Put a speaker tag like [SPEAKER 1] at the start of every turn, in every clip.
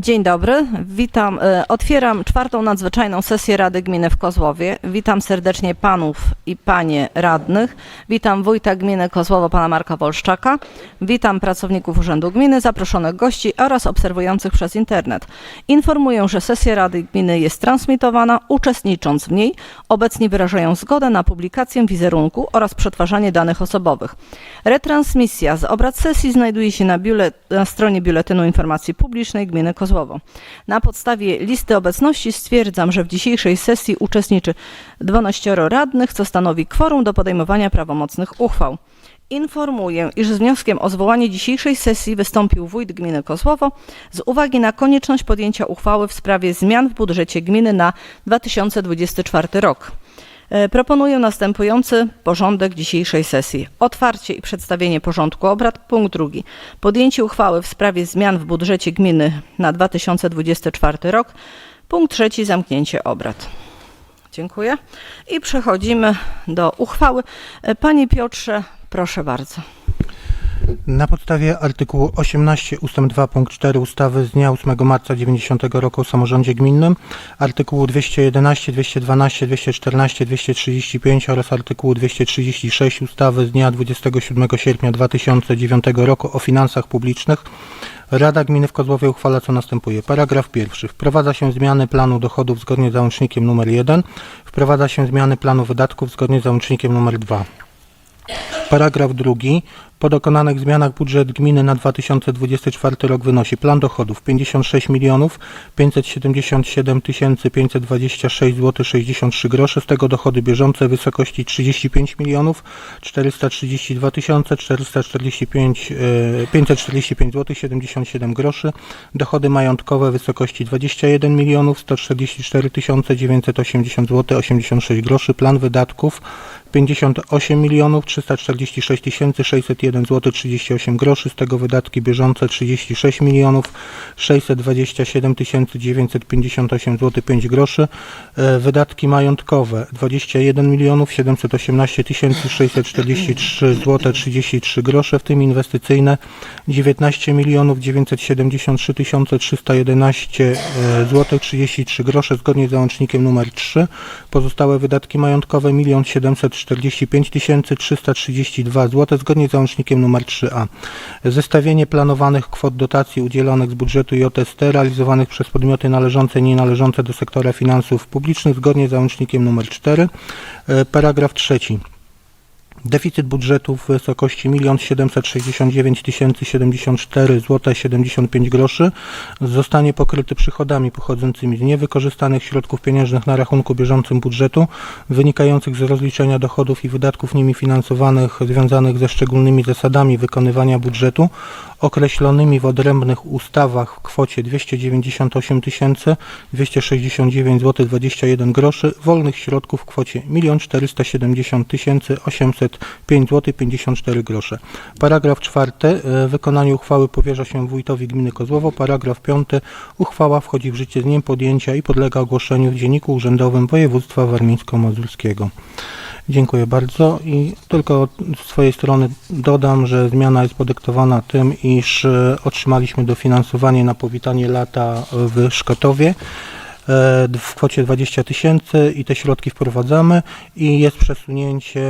[SPEAKER 1] Dzień dobry, witam. e, Otwieram czwartą nadzwyczajną sesję Rady Gminy w Kozłowie. Witam serdecznie panów i panie radnych. Witam wójta gminy Kozłowo, pana Marka Wolszczaka. Witam pracowników Urzędu Gminy, zaproszonych gości oraz obserwujących przez internet. Informuję, że sesja Rady Gminy jest transmitowana. Uczestnicząc w niej, obecni wyrażają zgodę na publikację wizerunku oraz przetwarzanie danych osobowych. Retransmisja z obrad sesji znajduje się na, biule, na stronie Biuletynu Informacji Publicznej Gminy Kozłowo. Na podstawie listy obecności stwierdzam, że w dzisiejszej sesji uczestniczy 12 radnych, co stanowi kworum do podejmowania prawomocnych uchwał. Informuję, iż z wnioskiem o zwołanie dzisiejszej sesji wystąpił wójt gminy Kozłowo z uwagi na konieczność podjęcia uchwały w sprawie zmian w budżecie gminy na 2024 rok. E, Proponuję następujący porządek dzisiejszej sesji. Otwarcie i przedstawienie porządku obrad. Punkt drugi. Podjęcie uchwały w sprawie zmian w budżecie gminy na 2024 rok. Punkt trzeci. Zamknięcie obrad. Dziękuję. I przechodzimy do uchwały. E, Panie Piotrze, proszę bardzo.
[SPEAKER 2] Na podstawie artykułu 18 ust. 2 punkt 4 ustawy z dnia 8 marca 90 roku o samorządzie gminnym, artykułu 211, 212, 214, 235 oraz artykułu 236 ustawy z dnia 27 sierpnia 2009 roku o finansach publicznych Rada Gminy w Kozłowie uchwala co następuje. Paragraf pierwszy. Wprowadza się zmiany planu dochodów zgodnie z załącznikiem nr 1. Wprowadza się zmiany planu wydatków zgodnie z załącznikiem nr 2. Paragraf drugi. Po dokonanych zmianach budżet gminy na 2024 rok wynosi plan dochodów 56 milionów 577 526 zł 63 grosze, z tego dochody bieżące w wysokości 35 milionów 432 445 e, 545 zł 77 groszy, dochody majątkowe w wysokości 21 milionów 144 980 zł 86 groszy, plan wydatków 58 milionów 346 601 zł 38 groszy, z tego wydatki bieżące 36 milionów 627 958 zł 5 groszy, e, wydatki majątkowe 21 milionów 718 643 zł 33 grosze, w tym inwestycyjne 19 milionów 973 311 zł 33 grosze zgodnie z załącznikiem nr 3. Pozostałe wydatki majątkowe 1 745 332 zł zgodnie z załącznikiem nr 3a. Zestawienie planowanych kwot dotacji udzielonych z budżetu JST realizowanych przez podmioty należące i nienależące do sektora finansów publicznych zgodnie z załącznikiem nr 4. E, Paragraf trzeci. Deficyt budżetu w wysokości 1 769 074 zł 75 groszy zostanie pokryty przychodami pochodzącymi z niewykorzystanych środków pieniężnych na rachunku bieżącym budżetu, wynikających z rozliczenia dochodów i wydatków nimi finansowanych związanych ze szczególnymi zasadami wykonywania budżetu, określonymi w odrębnych ustawach w kwocie 298 269 zł 21 groszy, wolnych środków w kwocie 1 470 805 zł 54 grosze. Paragraf czwarty. e, Wykonanie uchwały powierza się wójtowi gminy Kozłowo. Paragraf piąty. Uchwała wchodzi w życie z dniem podjęcia i podlega ogłoszeniu w Dzienniku Urzędowym Województwa Warmińsko-Mazurskiego. Dziękuję bardzo i tylko z swojej strony dodam, że zmiana jest podyktowana tym, iż e, otrzymaliśmy dofinansowanie na powitanie lata w Szkotowie w kwocie 20 tysięcy i te środki wprowadzamy i jest przesunięcie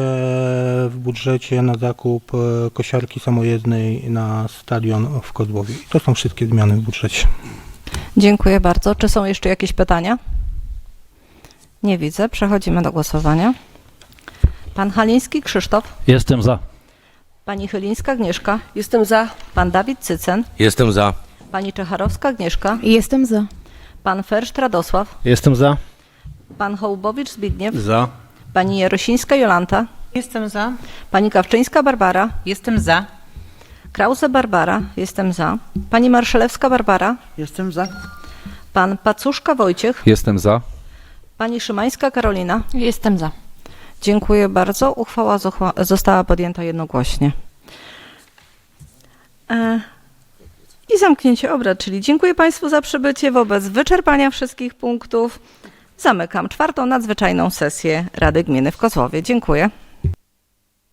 [SPEAKER 2] w budżecie na zakup e, kosiarki samojezdnej na stadion w Kozłowie. I to są wszystkie zmiany w budżecie.
[SPEAKER 1] Dziękuję bardzo. Czy są jeszcze jakieś pytania? Nie widzę. Przechodzimy do głosowania. Pan Haliński Krzysztof,
[SPEAKER 3] Jestem za.
[SPEAKER 1] pani Chylińska Agnieszka,
[SPEAKER 4] Jestem za.
[SPEAKER 1] pan Dawid Cycen,
[SPEAKER 5] Jestem za.
[SPEAKER 1] pani Czecharowska Agnieszka,
[SPEAKER 6] Jestem za.
[SPEAKER 1] Pan Ferszt Radosław,
[SPEAKER 3] Jestem za.
[SPEAKER 1] pan Hołbowicz Zbigniew,
[SPEAKER 5] Za.
[SPEAKER 1] pani Jarosińska Jolanta,
[SPEAKER 4] Jestem za.
[SPEAKER 1] pani Kawczyńska Barbara,
[SPEAKER 4] Jestem za.
[SPEAKER 1] Krause Barbara, jestem za, pani Marszelewska Barbara,
[SPEAKER 4] Jestem za.
[SPEAKER 1] pan Pacuszka Wojciech,
[SPEAKER 3] Jestem za.
[SPEAKER 1] pani Szymańska Karolina.
[SPEAKER 6] Jestem za.
[SPEAKER 1] Dziękuję bardzo. Uchwała została podjęta jednogłośnie. E, I zamknięcie obrad, czyli dziękuję Państwu za przybycie. Wobec wyczerpania wszystkich punktów zamykam czwartą nadzwyczajną sesję Rady Gminy w Kozłowie. Dziękuję.